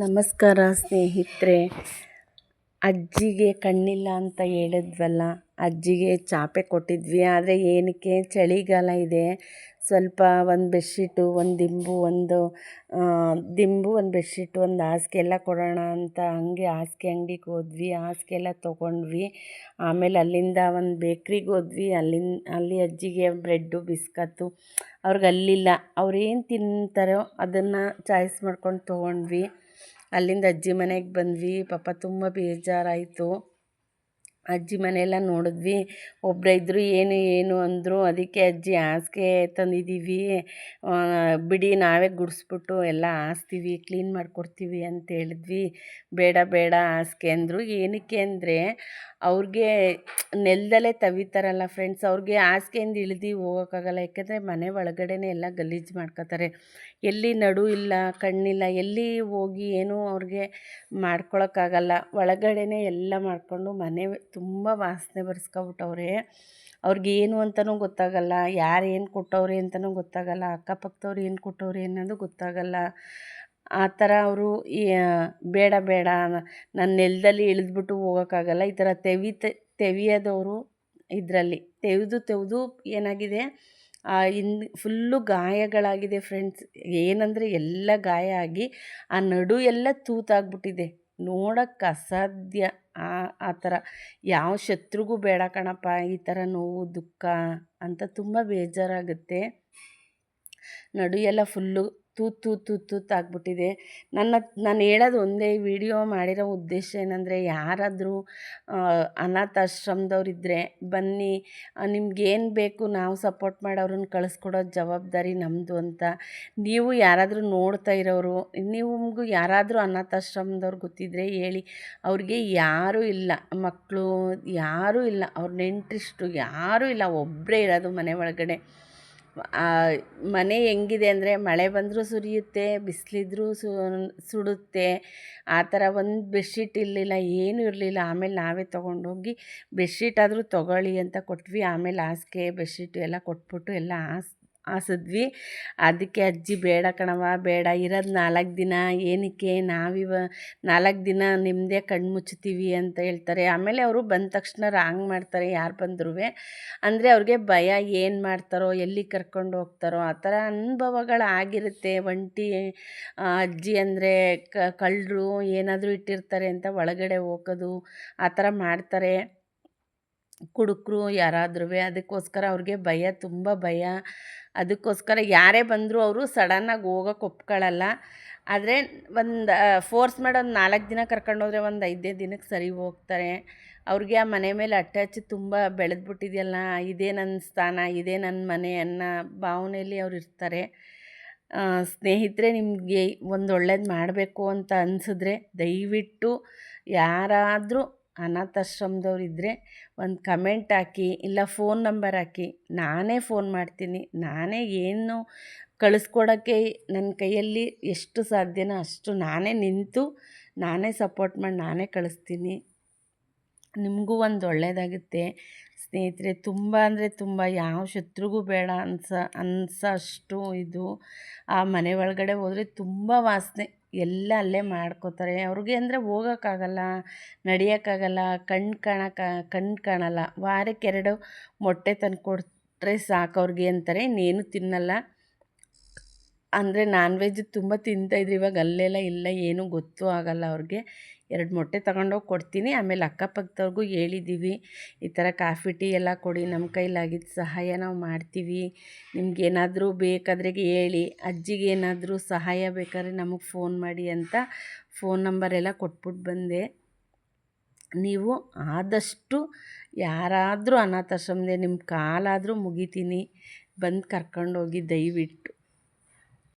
ನಮಸ್ಕಾರ ಸ್ನೇಹಿತರೆ. ಅಜ್ಜಿಗೆ ಕಣ್ಣಿಲ್ಲ ಅಂತ ಹೇಳಿದ್ವಲ್ಲ, ಅಜ್ಜಿಗೆ ಚಾಪೆ ಕೊಟ್ಟಿದ್ವಿ, ಆದರೆ ಏನಕ್ಕೆ? ಚಳಿಗಾಲ ಇದೆ. ಸ್ವಲ್ಪ ಒಂದು ಬೆಡ್ಶೀಟು, ಒಂದು ದಿಂಬು ಒಂದು ದಿಂಬು, ಒಂದು ಬೆಡ್ಶೀಟು, ಒಂದು ಹಾಸಿಗೆ ಎಲ್ಲ ಕೊಡೋಣ ಅಂತ ಹಂಗೆ ಹಾಸಿಗೆ ಅಂಗಡಿಗೆ ಹೋದ್ವಿ, ಹಾಸಿಗೆ ಎಲ್ಲ ತೊಗೊಂಡ್ವಿ. ಆಮೇಲೆ ಅಲ್ಲಿಂದ ಒಂದು ಬೇಕ್ರಿಗೆ ಹೋದ್ವಿ ಅಲ್ಲಿಂದ ಅಲ್ಲಿ ಅಜ್ಜಿಗೆ ಬ್ರೆಡ್ಡು, ಬಿಸ್ಕತ್ತು. ಅವ್ರಿಗೆ ಅಲ್ಲಿಲ್ಲ. ಅವ್ರು ಏನು ತಿಂತಾರೋ ಅದನ್ನು ಚಾಯ್ಸ್ ಮಾಡ್ಕೊಂಡು ತೊಗೊಂಡ್ವಿ. ಅಲ್ಲಿಂದ ಅಜ್ಜಿ ಮನೆಗೆ ಬಂದ್ವಿ. ಪಾಪ ತುಂಬ ಬೇಜಾರಾಯಿತು. ಅಜ್ಜಿ ಮನೆಯೆಲ್ಲ ನೋಡಿದ್ವಿ. ಒಬ್ಬರೇ ಇದ್ದರು ಏನು ಏನು? ಅಂದರು. ಅದಕ್ಕೆ ಅಜ್ಜಿ ಹಾಸಿಗೆ ತಂದಿದ್ದೀವಿ ಬಿಡಿ ನಾವೇ ಗುಡಿಸ್ಬಿಟ್ಟು ಎಲ್ಲ ಹಾಸ್ತೀವಿ, ಕ್ಲೀನ್ ಮಾಡಿಕೊಡ್ತೀವಿ ಅಂತ ಹೇಳಿದ್ವಿ. ಬೇಡ ಬೇಡ ಹಾಸಿಗೆ, ಅಂದರು. ಏನಕ್ಕೆ ಅಂದರೆ, ಅವ್ರಿಗೆ ನೆಲದಲ್ಲೇ ತವಿತಾರಲ್ಲ ಫ್ರೆಂಡ್ಸ್, ಅವ್ರಿಗೆ ಹಾಸಿಗೆಯಿಂದ ಇಳಿದು ಹೋಗೋಕ್ಕಾಗಲ್ಲ. ಯಾಕೆಂದರೆ ಮನೆ ಒಳಗಡೆನೇ ಎಲ್ಲ ಗಲೀಜು ಮಾಡ್ಕೋತಾರೆ. ಎಲ್ಲಿ ನಡು ಇಲ್ಲ, ಕಣ್ಣಿಲ್ಲ, ಎಲ್ಲಿ ಹೋಗಿ ಏನೂ ಅವ್ರಿಗೆ ಮಾಡ್ಕೊಳಕ್ಕಾಗಲ್ಲ. ಒಳಗಡೆನೇ ಎಲ್ಲ ಮಾಡಿಕೊಂಡು ಮನೆ ತುಂಬ ವಾಸನೆ ಬರ್ಸ್ಕೊಬಿಟ್ಟವ್ರೆ. ಅವ್ರಿಗೆ ಏನು ಅಂತಲೂ ಗೊತ್ತಾಗಲ್ಲ, ಯಾರು ಏನು ಕೊಟ್ಟವ್ರೆ ಅಂತಲೂ ಗೊತ್ತಾಗಲ್ಲ, ಅಕ್ಕಪಕ್ಕದವ್ರು ಏನು ಕೊಟ್ಟವ್ರೆ ಅನ್ನೋದು ಗೊತ್ತಾಗಲ್ಲ. ಆ ಥರ ಅವರು ಬೇಡ ಬೇಡ ನನ್ನ ನೆಲದಲ್ಲಿ ಇಳಿದ್ಬಿಟ್ಟು ಹೋಗೋಕ್ಕಾಗಲ್ಲ. ಈ ಥರ ತೆವಿ ತೆವಿಯೋದವರು ಇದರಲ್ಲಿ. ತೆವ್ದು ತೆವ್ದು ಏನಾಗಿದೆ ಇನ್, ಫುಲ್ಲು ಗಾಯಗಳಾಗಿದೆ ಫ್ರೆಂಡ್ಸ್. ಏನಂದರೆ ಎಲ್ಲ ಗಾಯ ಆಗಿ, ಆ ನಡು ಎಲ್ಲ ತೂತಾಗ್ಬಿಟ್ಟಿದೆ. ನೋಡೋಕ್ಕೆ ಅಸಾಧ್ಯ. ಆ ಆ ಥರ. ಯಾವ ಶತ್ರುಗೂ ಬೇಡ ಕಣಪ್ಪ, ಈ ಥರ ನೋವು, ದುಃಖ ಅಂತ ತುಂಬ ಬೇಜಾರಾಗುತ್ತೆ. ನಡು ಎಲ್ಲ ಫುಲ್ಲು ತೂತು ತೂತ್ ತೂತ್ ಆಗಿಬಿಟ್ಟಿದೆ. ನನ್ನ, ನಾನು ಹೇಳೋದು ಒಂದೇ ವಿಡಿಯೋ ಮಾಡಿರೋ ಉದ್ದೇಶ ಏನಂದರೆ, ಯಾರಾದರೂ ಅನಾಥಾಶ್ರಮದವ್ರಿದ್ದರೆ ಬನ್ನಿ ನಿಮ್ಗೇನು ಬೇಕು ನಾವು ಸಪೋರ್ಟ್ ಮಾಡೋರನ್ನ ಕಳಿಸ್ಕೊಡೋ ಜವಾಬ್ದಾರಿ ನಮ್ಮದು ಅಂತ. ನೀವು ಯಾರಾದರೂ ನೋಡ್ತಾ ಇರೋರು, ನಿಮಗೂ ಯಾರಾದರೂ ಅನಾಥಾಶ್ರಮದವ್ರು ಗೊತ್ತಿದ್ರೆ ಹೇಳಿ. ಅವ್ರಿಗೆ ಯಾರೂ ಇಲ್ಲ, ಮಕ್ಕಳು ಯಾರೂ ಇಲ್ಲ, ಅವ್ರ ನೆಂಟ್ರಿಷ್ಟು ಯಾರೂ ಇಲ್ಲ ಒಬ್ಬರೇ ಇರೋದು ಮನೆ ಒಳಗಡೆ. ಮನೆ ಹೆಂಗಿದೆ ಅಂದರೆ ಮಳೆ ಬಂದರೂ ಸುರಿಯುತ್ತೆ, ಬಿಸಿಲಿದ್ರೂ ಸುಡುತ್ತೆ. ಆ ಥರ ಒಂದು ಬೆಡ್ಶೀಟ್ ಇರಲಿಲ್ಲ, ಏನೂ ಇರಲಿಲ್ಲ. ಆಮೇಲೆ ನಾವೇ ತೊಗೊಂಡೋಗಿ ಬೆಡ್ಶೀಟ್ ಆದರೂ ತೊಗೊಳ್ಳಿ ಅಂತ ಕೊಟ್ವಿ. ಆಮೇಲೆ ಹಾಸಿಗೆ ಬೆಡ್ಶೀಟು ಎಲ್ಲ ಕೊಟ್ಬಿಟ್ಟು ಎಲ್ಲ ಹಾಸ್ ಹಾಸಿದ್ವಿ ಅದಕ್ಕೆ ಅಜ್ಜಿ, ಬೇಡ ಕಣವ ಬೇಡ, ಇರೋದು ನಾಲ್ಕು ದಿನ, ಏನಕ್ಕೆ ನಾವಿವ ನಾಲ್ಕು ದಿನ ನಿಮ್ಮದೇ ಕಣ್ಣು ಮುಚ್ಚುತ್ತೀವಿ ಅಂತ ಹೇಳ್ತಾರೆ. ಆಮೇಲೆ ಅವರು ಬಂದ ತಕ್ಷಣ ರಾಂಗ್ ಮಾಡ್ತಾರೆ ಯಾರು ಬಂದ್ರೂ ಅಂದರೆ ಅವ್ರಿಗೆ ಭಯ, ಏನು ಮಾಡ್ತಾರೋ, ಎಲ್ಲಿ ಕರ್ಕೊಂಡು ಹೋಗ್ತಾರೋ, ಆ ಥರ ಅನುಭವಗಳಾಗಿರುತ್ತೆ ಒಂಟಿ ಅಜ್ಜಿ ಅಂದರೆ ಕಳ್ಳರು ಏನಾದರೂ ಇಟ್ಟಿರ್ತಾರೆ ಅಂತ ಒಳಗಡೆ ಹೋಗೋದು, ಆ ಥರ ಮಾಡ್ತಾರೆ. ಕುಡುಕರು ಯಾರಾದ್ರೂ ಅದಕ್ಕೋಸ್ಕರ ಅವ್ರಿಗೆ ಭಯ, ತುಂಬ ಭಯ. ಅದಕ್ಕೋಸ್ಕರ ಯಾರೇ ಬಂದರೂ ಅವರು ಸಡನ್ನಾಗಿ ಹೋಗೋಕೆ ಒಪ್ಕೊಳ್ಳಲ್ಲ ಆದರೆ ಒಂದು ಫೋರ್ಸ್ ಮಾಡಿ ಒಂದು ನಾಲ್ಕು ದಿನ ಕರ್ಕೊಂಡೋದ್ರೆ ಒಂದು ಐದೇ ದಿನಕ್ಕೆ ಸರಿ ಹೋಗ್ತಾರೆ. ಅವ್ರಿಗೆ ಆ ಮನೆ ಮೇಲೆ ಅಟ್ಯಾಚ್ ತುಂಬ ಬೆಳೆದ್ಬಿಟ್ಟಿದೆಯಲ್ಲ, ಇದೇ ನನ್ನ ಸ್ಥಾನ, ಇದೇ ನನ್ನ ಮನೆ ಅನ್ನೋ ಭಾವನೆಯಲ್ಲಿ ಅವ್ರು ಇರ್ತಾರೆ. ಸ್ನೇಹಿತರೆ, ನಿಮಗೆ ಒಂದು ಒಳ್ಳೇದು ಮಾಡಬೇಕು ಅಂತ ಅನಿಸಿದ್ರೆ ದಯವಿಟ್ಟು ಯಾರಾದರೂ ಅನಾಥಾಶ್ರಮದವ್ರಿದ್ದರೆ ಒಂದು ಕಮೆಂಟ್ ಹಾಕಿ ಇಲ್ಲ ಫೋನ್ ನಂಬರ್ ಹಾಕಿ, ನಾನೇ ಫೋನ್ ಮಾಡ್ತೀನಿ, ನಾನೇ ಏನು ಕಳಿಸ್ಕೊಡೋಕ್ಕೆ ನನ್ನ ಕೈಯಲ್ಲಿ ಎಷ್ಟು ಸಾಧ್ಯನೋ ಅಷ್ಟು ನಾನೇ ನಿಂತು ನಾನೇ ಸಪೋರ್ಟ್ ಮಾಡಿ ನಾನೇ ಕಳಿಸ್ತೀನಿ. ನಿಮಗೂ ಒಂದು ಒಳ್ಳೆಯದಾಗುತ್ತೆ ಸ್ನೇಹಿತರೆ, ತುಂಬ ಅಂದರೆ ತುಂಬ, ಯಾವ ಶತ್ರುಗೂ ಬೇಡ ಅನ್ಸ, ಅನ್ಸೋ ಅಷ್ಟು ಇದು. ಆ ಮನೆ ಒಳಗಡೆ ಹೋದರೆ ತುಂಬ ವಾಸನೆ ಎಲ್ಲ ಅಲ್ಲೇ ಮಾಡ್ಕೋತಾರೆ. ಅವ್ರಿಗೆ ಅಂದರೆ ಹೋಗೋಕ್ಕಾಗಲ್ಲ, ನಡೆಯೋಕ್ಕಾಗಲ್ಲ ಕಣ್ಣು ಕಾಣಕ್ಕೆ ಕಣ್ಣು ಕಾಣಲ್ಲ. ವಾರಕ್ಕೆ ಎರಡು ಮೊಟ್ಟೆ ತಂದು ಕೊಟ್ಟರೆ ಸಾಕು ಅವ್ರಿಗೆ ಅಂತಾರೆ. ಇನ್ನೇನು ತಿನ್ನಲ್ಲ. ಅಂದರೆ ನಾನ್ ವೆಜ್ ತುಂಬ ತಿಂತಾಯಿದ್ರು ಇವಾಗ ಅಲ್ಲೆಲ್ಲ ಇಲ್ಲ, ಏನೂ ಗೊತ್ತೂ ಆಗಲ್ಲ ಅವ್ರಿಗೆ. ಎರಡು ಮೊಟ್ಟೆ ತಗೊಂಡೋಗಿ ಕೊಡ್ತೀನಿ. ಆಮೇಲೆ ಅಕ್ಕಪಕ್ಕದವ್ರಿಗೂ ಹೇಳಿದ್ದೀವಿ ಈ ಥರ ಕಾಫಿ, ಟೀ ಎಲ್ಲ ಕೊಡಿ ನಮ್ಮ ಕೈಲಾಗಿದ್ದ ಸಹಾಯ ನಾವು ಮಾಡ್ತೀವಿ. ನಿಮ್ಗೇನಾದರೂ ಬೇಕಾದ್ರೆ ಹೇಳಿ. ಅಜ್ಜಿಗೆ ಏನಾದರೂ ಸಹಾಯ ಬೇಕಾದ್ರೆ ನಮಗೆ ಫೋನ್ ಮಾಡಿ ಅಂತ ಫೋನ್ ನಂಬರೆಲ್ಲ ಕೊಟ್ಬಿಟ್ಟು ಬಂದೆ. ನೀವು ಆದಷ್ಟು ಯಾರಾದರೂ ಅನಾಥಾಶ್ರಮದೆ ನಿಮ್ಮ ಕಾಲಾದರೂ ಮುಗಿತೀನಿ. ಬಂದು ಕರ್ಕೊಂಡೋಗಿ ದಯವಿಟ್ಟು.